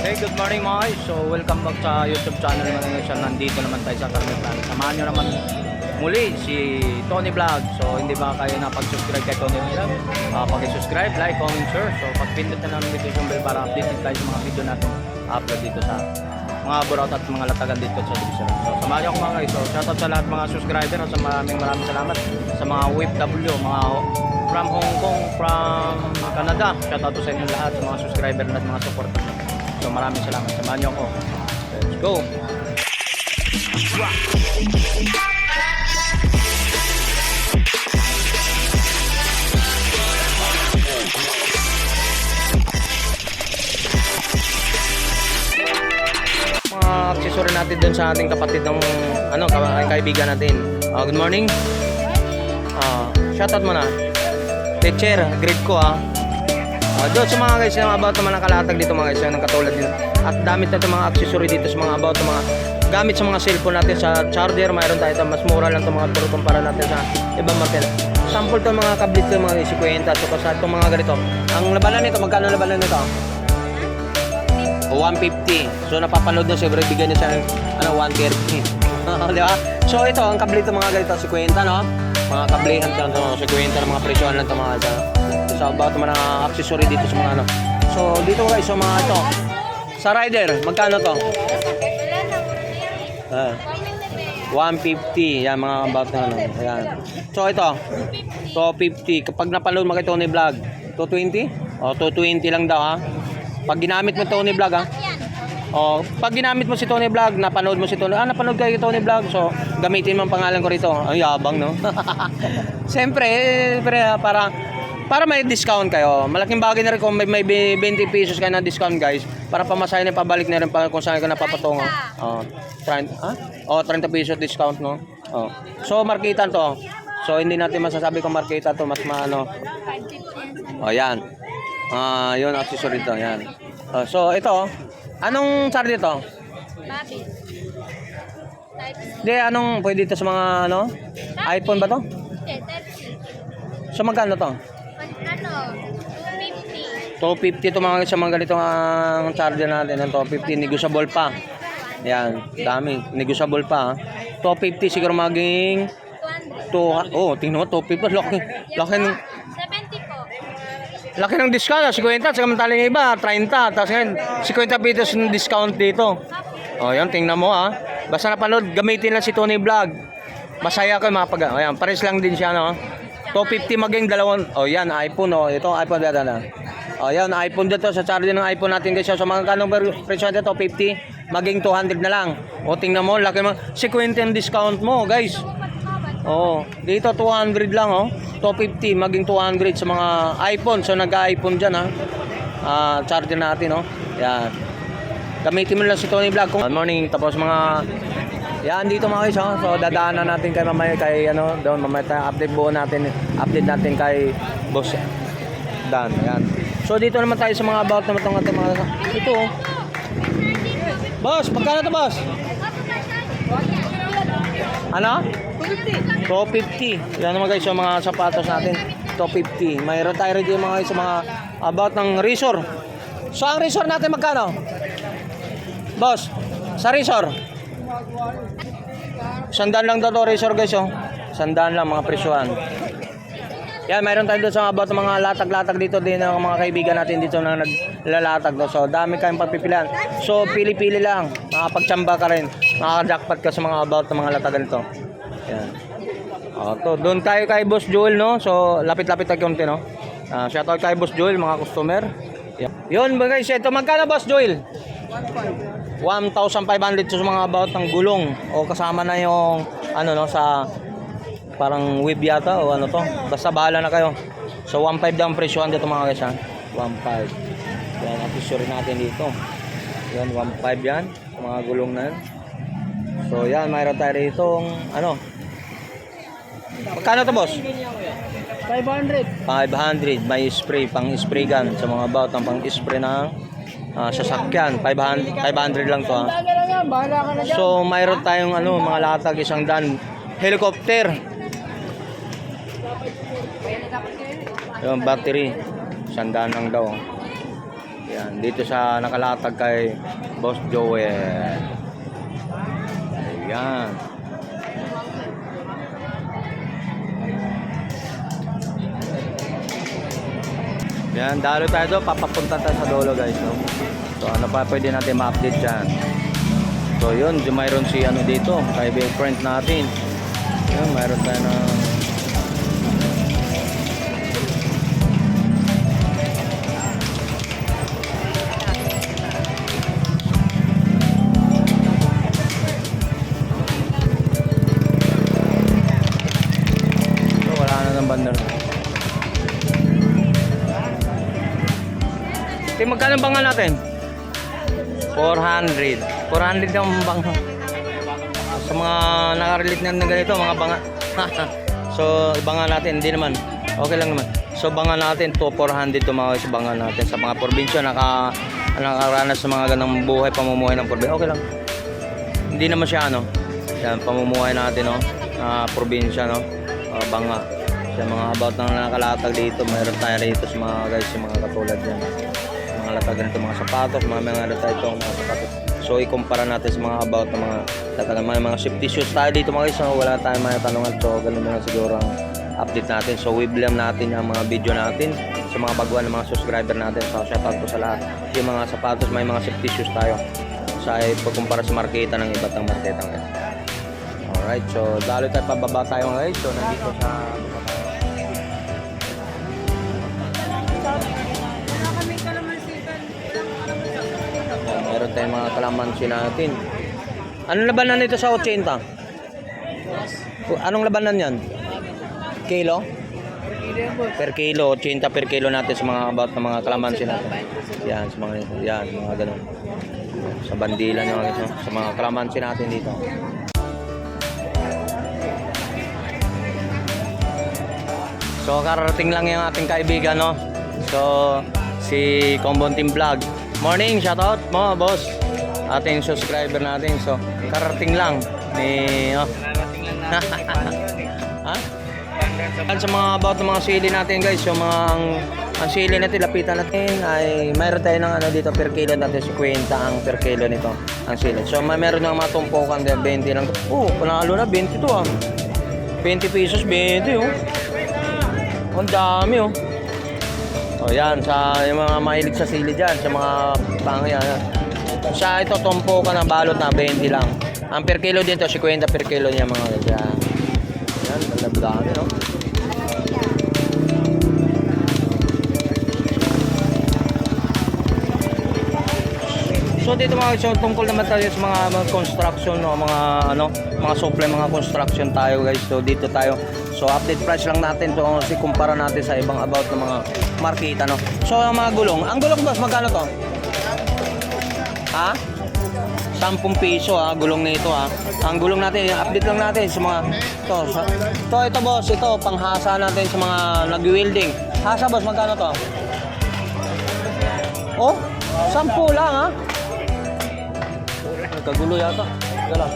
Okay, good morning mga guys. So, welcome back sa YouTube channel naman ngayon. So, nandito naman tayo sa Carmen Samahan nyo naman muli si Tony Vlog. So, hindi ba kayo napag-subscribe kay Tony Vlog? Uh, pag-subscribe, like, comment, share. So, pag-pindot na ng notification bell para updated tayo sa mga video natin upload dito sa mga burot at mga latagan dito sa division. So, samahan nyo ako mga guys. So, shoutout sa lahat mga subscriber. Sa maraming maraming salamat sa mga OFW, mga from Hong Kong, from Canada. Shoutout to sa inyo lahat, sa mga subscriber at mga support. So maraming salamat. Samahan niyo ako. Let's go! mga accessory natin dun sa ating kapatid ng ano, ka- kaibigan natin. Ah, good morning. Ah, shoutout mo na. Teacher, grade ko ah. Uh, doon sa mga guys, yung about naman ng kalatag dito mga guys, yung katulad din. At damit na itong mga accessory dito sa mga about mga gamit sa mga cellphone natin sa charger, mayroon tayo ito, mas mura lang itong mga turo kumpara natin sa ibang market. Sample itong mga kablit ko, mga isi kwenta, so sa itong mga ganito. Ang labanan nito, magkano labanan nito? 150. So napapanood na siyempre bigyan niya siya ng ano 130. di ba? So ito ang kablit ng mga ganito 50 no. Mga kablihan to, to 50 ng mga presyohan lang to mga sa about mga accessory dito sa mga ano. So dito guys so mga ito. Sa rider, magkano to? Ah, 150. Yan mga about na ano. Ayan. So ito. 250. Kapag napanood mo kay Tony Vlog, 220? O 220 lang daw ha. Pag ginamit mo Tony Vlog ha. Oh, pag ginamit mo si Tony Vlog, napanood mo si Tony, ah, napanood kay Tony Vlog, so gamitin mo ang pangalan ko rito. Ang yabang, no? Siyempre, eh, para para may discount kayo. Malaking bagay na rin kung may, may 20 pesos kayo na discount, guys. Para pamasahe na pabalik na rin pa kung saan ka napapatungo. Oh, 30, ah? Oh, 30 pesos discount, no? Oh. So, markitan to. So, hindi natin masasabi kung markita to, mas maano. Oh, yan. Ah, yun accessory to, yan. Oh, so, ito, anong charge dito? Babi. Type Hindi, anong pwede dito sa mga ano? iPhone ba to? C. So magkano to? Pan- Ano? 250. 250 to mga sa mga ganito ang charger natin ng 250 negotiable pa. Yan, dami. Negotiable pa. ha. 250 siguro maging 200. 2 oh, tingnan mo 250 laki. Laki ng 70 po. laki ng discount, ah, 50 sa samantalang yung iba 30. Tapos ngayon 50 pesos ng discount dito. Oh, yan tingnan mo ah. Basta napanood, gamitin lang si Tony Vlog. Masaya ka mapag. Ayan, pares lang din siya no. 250 maging dalawang. Oh, yan iPhone oh. Ito iPhone dito na. Oh, yan iPhone dito sa charger ng iPhone natin guys. So mga kanong presyo dito 50 maging 200 na lang. O tingnan mo, laki mo. 50 ang discount mo, guys. Oh, dito 200 lang oh. 250 maging 200 sa mga iPhone. So nag-iPhone diyan ha. Ah, charger natin oh. Yan. Gamitin mo lang si Tony Vlog. Good morning. Tapos mga yan dito mga guys, oh. so dadaanan natin kay mamaya kay ano, doon mamaya tayo update buo natin, update natin kay Boss Dan. Yan. So dito naman tayo sa mga about naman itong ating mga ito. oh. Boss, magkano to boss? Ano? 250. Yan naman guys, yung mga sapatos natin. 250. Mayroon tayo rin yung mga sa mga about ng resort. So ang resort natin magkano? Boss, sa resort. Sandaan lang daw to resort guys oh. Sandaan lang mga presyuhan. Yan, mayroon tayo doon sa about mga latag-latag dito din ng mga kaibigan natin dito na naglalatag do. So, dami kayong pagpipilian. So, pili-pili lang. Makapagtsamba ka rin. Makaka-jackpot ka sa mga about ng mga latagan ito. Yan. Oh, to, doon tayo kay Boss Joel, no? So, lapit-lapit tayo konti, no? Ah, shoutout kay Boss Joel, mga customer. Yan. Yun, guys, ito magkano Boss Joel? 1,500 sa mga about ng gulong o kasama na yung ano no sa parang web yata o ano to. Basta bahala na kayo. So 1.5 daw ang presyohan dito mga guys ha? 1.5 yan ang accessory natin dito. Yan 1.5 yan. Mga gulong na yan. So yan mayroon tayo rito ano? Magkano to boss? 500. 500 may spray pang spray gun sa mga about ng pang spray ng ah, sasakyan. 500 500 lang to ha. So, mayroon tayong ano, mga latag, isang dan. Helicopter. Yung battery. Isang daan lang daw. Yan, dito sa nakalatag kay Boss Joel. Ayan. Yan, dalo tayo doon. Papapunta tayo sa dulo guys. No? So ano pa pwede natin ma-update dyan. So yun, mayroon si ano dito, kay big friend natin. Yan, mayroon tayo na ang banga natin? 400. 400 yung banga. Sa mga nakarelate na ng ganito, mga banga. so, banga natin, hindi naman. Okay lang naman. So, banga natin to 400 to sa banga natin. Sa mga probinsya, naka, nakaranas sa mga ganang buhay, pamumuhay ng probinsya. Okay lang. Hindi naman siya ano. Yan, pamumuhay natin, no? Ah, probinsya, no? Ah, banga. Sa mga about ng nakalatag dito, mayroon tayo rito sa mga guys, sa mga katulad yan. Mga latag ganito, mga sapatos, mga mga latag ito, mga sapatos. So, ikumpara natin sa mga about ng mga latag, mga, mga safety shoes tayo dito mga guys, so, wala tayong mga tanungan. So, ganun na siguro ang update natin. So, wiblam natin ang mga video natin sa mga baguhan ng mga subscriber natin. So, shoutout po sa lahat. Yung mga sapatos, may mga safety shoes tayo sa pagkumpara sa marketa ng iba't ang marketa ngayon. Alright, so dalo tayo pababa tayo ngayon. So nandito sa Tayong mga kalamansi natin. Anong labanan nito sa 80? Anong labanan yan? Kilo? Per kilo, 80 per kilo natin sa mga about ng mga kalamansi natin. Yan, sa mga yan, mga ganun. Sa bandila nyo, sa mga kalamansi natin dito. So kararating lang yung ating kaibigan no. So si Combon Team Vlog. Morning, shoutout mo boss. Ating subscriber natin. So kararating lang ni oh. ha? At sa mga about ng mga sili natin guys, yung mga ang, ang sili natin, lapitan natin ay mayroon tayo ng ano dito per kilo natin, 50 ang per kilo nito, ang sili. So may meron ng mga tumpukan din, 20 lang. Oh, panalo na, 20 to ah. 20 pesos, 20 oh. Ang dami oh. O yan, sa yung mga mahilig sa sili dyan, sa mga pang yan. Sa ito, tumpo ka ng balot na 20 lang. Ang per kilo dito, 50 per kilo niya mga yan. Yan, ang dami no. So dito mga so, tungkol naman tayo sa mga, mga construction no, mga ano, mga supply mga construction tayo guys. So dito tayo. So update price lang natin to kasi kumpara natin sa ibang about ng mga marketa no. So ang mga gulong, ang gulong boss magkano to? Ha? 10 piso ha, gulong nito ha. Ang gulong natin, update lang natin sa mga to. Sa, to ito boss, ito panghasa natin sa mga nag-welding. Hasa boss, magkano to? Oh, 10 lang ha. Nagkagulo yata. Teka lang.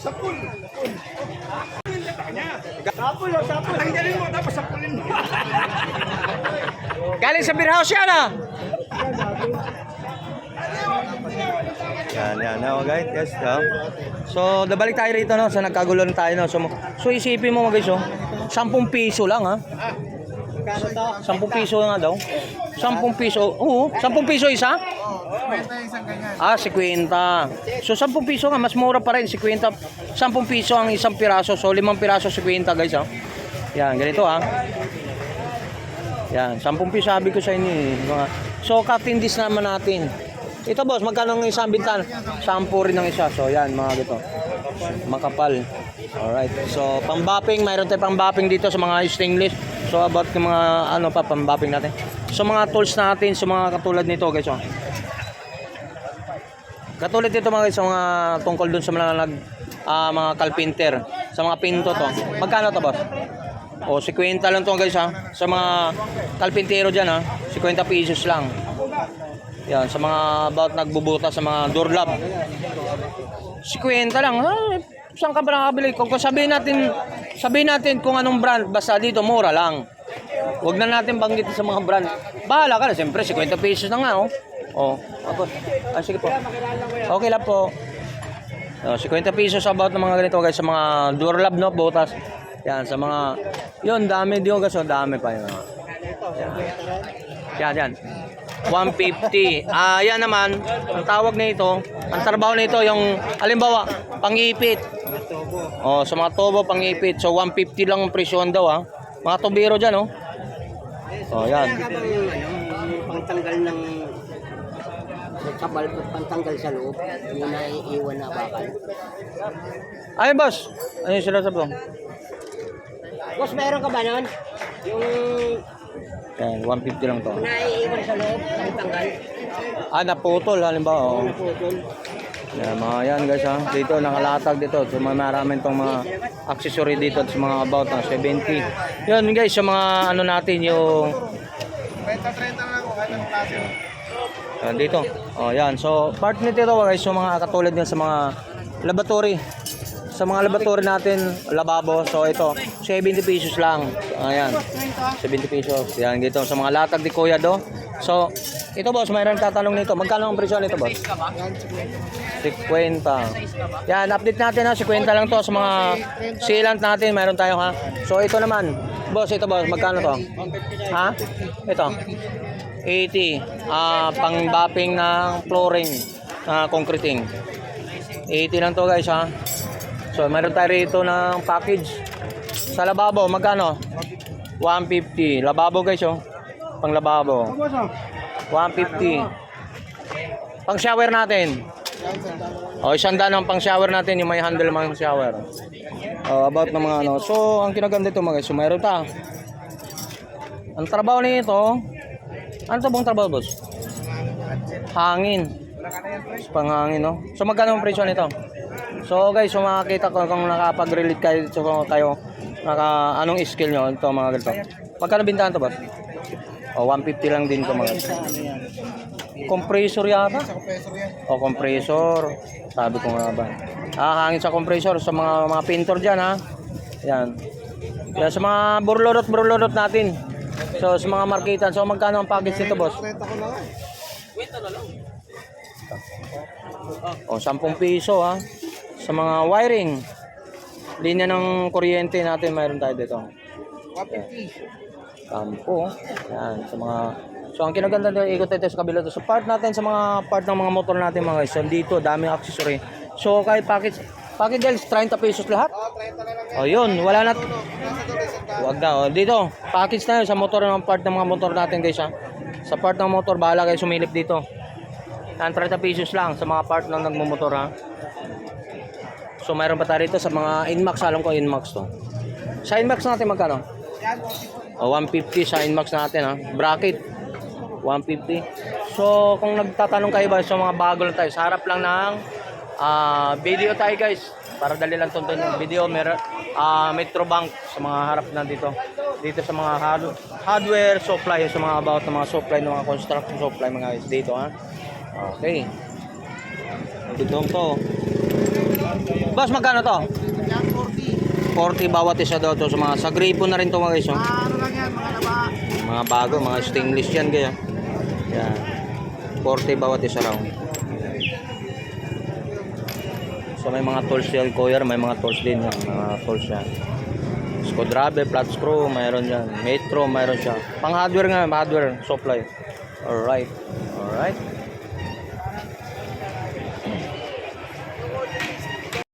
Sapul, oh, sapul. Tanggalin mo, tapos sapulin mo. Galing sa beer house yan ah! Yan, yan. No, guys, yes, no? So, nabalik tayo rito, no? Sa nagkagulo na tayo, no? So, so isipin mo, mga guys, oh. 10 piso lang, ha? 10 piso nga daw. 10 piso. Oo, 10 piso isa? Ah, 50. So, 10 piso nga, mas mura pa rin. 50. 10 piso ang isang piraso. So, 5 piraso, 50, guys, oh. Yan, ganito, ha? Yan, 10 piso sabi ko sa inyo, eh. Mga, so, katindis naman natin. Ito, boss, magkano ng isang bintan? 10 rin ng isa. So, yan, mga gito. Makapal. Alright. So, pambapping, mayroon tayong pambapping dito sa mga stainless. So, about yung mga, ano pa, pambapping natin. So, mga tools natin, sa mga katulad nito, guys, oh. Katulad dito mga guys, sa mga tungkol dun sa mga nag ah, mga carpenter, sa mga pinto to. Magkano to, boss? O, 50 lang to guys ha. Sa mga kalpintero diyan ha, 50 pesos lang. Yan, sa mga about nagbubuta sa mga doorlab. 50 lang. Ha? Saan ka ba nakabili? Kung, kung sabihin natin, sabihin natin kung anong brand, basta dito, mura lang. Huwag na natin banggitin sa mga brand. Bahala ka na, siyempre, 50 pesos na nga, oh. Oh, ako. Ah, sige po. Okay lang po. Oh, 50 pesos about ng mga ganito guys sa mga Durlab no botas. Yan sa mga yun dami din guys, oh, dami pa yun. Yan, yan. 150. Ah, yan naman, ang tawag nito, ang trabaho nito yung halimbawa, pangipit. Oh, sa mga tubo pangipit. So 150 lang ang presyon daw ah. Mga tubero diyan oh. Oh, yan. Ano, pangtanggal ng kabal, pantanggal sa loob, yung naiiwan na bakal. Ay, boss. Ano yung sila sabi Boss, meron ka ba nun? Yung Yan, 150 lang to. naiiwan sa loob, pangtanggal, Ah, naputol halimbawa. Oh. naputol. Yan, mga yan guys ha. Dito nakalatag dito. So may maraming tong mga accessory dito sa mga about na 70. Yun guys, sa mga ano natin yung 30-30 na ako, kahit anong klase. yan, dito. Oh, yan. So part nito guys, yung mga katulad din sa mga laboratory. Sa mga laboratory natin, lababo. So ito, 70 pesos lang. Ayan. 70 pesos. Yan dito sa mga latag ni Kuya do. So, ito boss, mayroon tatanong nito. Magkano ang presyo nito, boss? 50. Yan, update natin ha. 50 lang to sa mga sealant natin. Mayroon tayo ha. So, ito naman. Boss, ito boss. Magkano to? Ha? Ito. 80. Ah, pang-bapping ng flooring. na concreting. 80 lang to guys ha. So, mayroon tayo rito ng package. Sa lababo, magkano? 150. Lababo guys oh. Pang lababo. 150. Pang shower natin. O, isang daan ang pang shower natin, yung may handle mga shower. O, about ng mga ano. So, ang kinaganda ito mga guys, so mayroon ta. Ang trabaho nito, ano to bang trabaho boss? Hangin. Panghangin, no? So, magkano ang presyo nito? So, guys, so makakita ko kung nakapag-relate kayo, so, kung kayo, naka, anong skill nyo, ito mga ganito. Magkano bintahan to boss? O, 150 lang din to mga guys. Compressor yata? O, compressor. Sabi ko nga ba. Ah, hangin sa compressor sa mga mga pintor diyan ha. Yan. Yan sa mga burlorot burlorot natin. So sa mga marketan. So magkano ang package nito, boss? O, 10 piso ha. Sa mga wiring. Linya ng kuryente natin mayroon tayo dito. 150. Kampo. Yan, sa mga So ang kinaganda dito, ikot tayo sa kabila to. So part natin sa mga part ng mga motor natin mga guys. So dito, daming accessory. So kahit package, package guys, 30 pesos lahat. Oh, yun, wala na. Wag na, oh. Dito, package tayo sa motor ng part ng mga motor natin guys ha. Sa part ng motor, bahala kayo sumilip dito. Yan, 30 pesos lang sa mga part ng nagmumotor ha. So mayroon pa tayo rito sa mga Inmax, alam ko Inmax to. Sa Inmax natin magkano? O, 150 sa Inmax natin ha. Bracket. 150. So, kung nagtatanong kayo ba sa mga bago lang tayo, sa harap lang ng ah, video tayo guys. Para dali lang tuntun yung video. Mer ah, Metro Bank sa mga harap na dito. Dito sa mga hard- hardware supply, sa mga about ng mga supply, ng mga construction supply mga guys. Dito ha. Okay. Dito to. Boss, magkano to? 40 bawat isa daw to sa mga sa gripo na rin to mga guys. oh. Ano lang yan, mga laba. Mga bago, mga stainless yan kaya. Yan. 40 bawat isa raw. So may mga tools yan, Koyer, may mga tools din yan, mga tools yan. Screwdriver, flat screw, mayroon yan. Metro, mayroon siya. Pang hardware nga, hardware supply. Alright. Alright.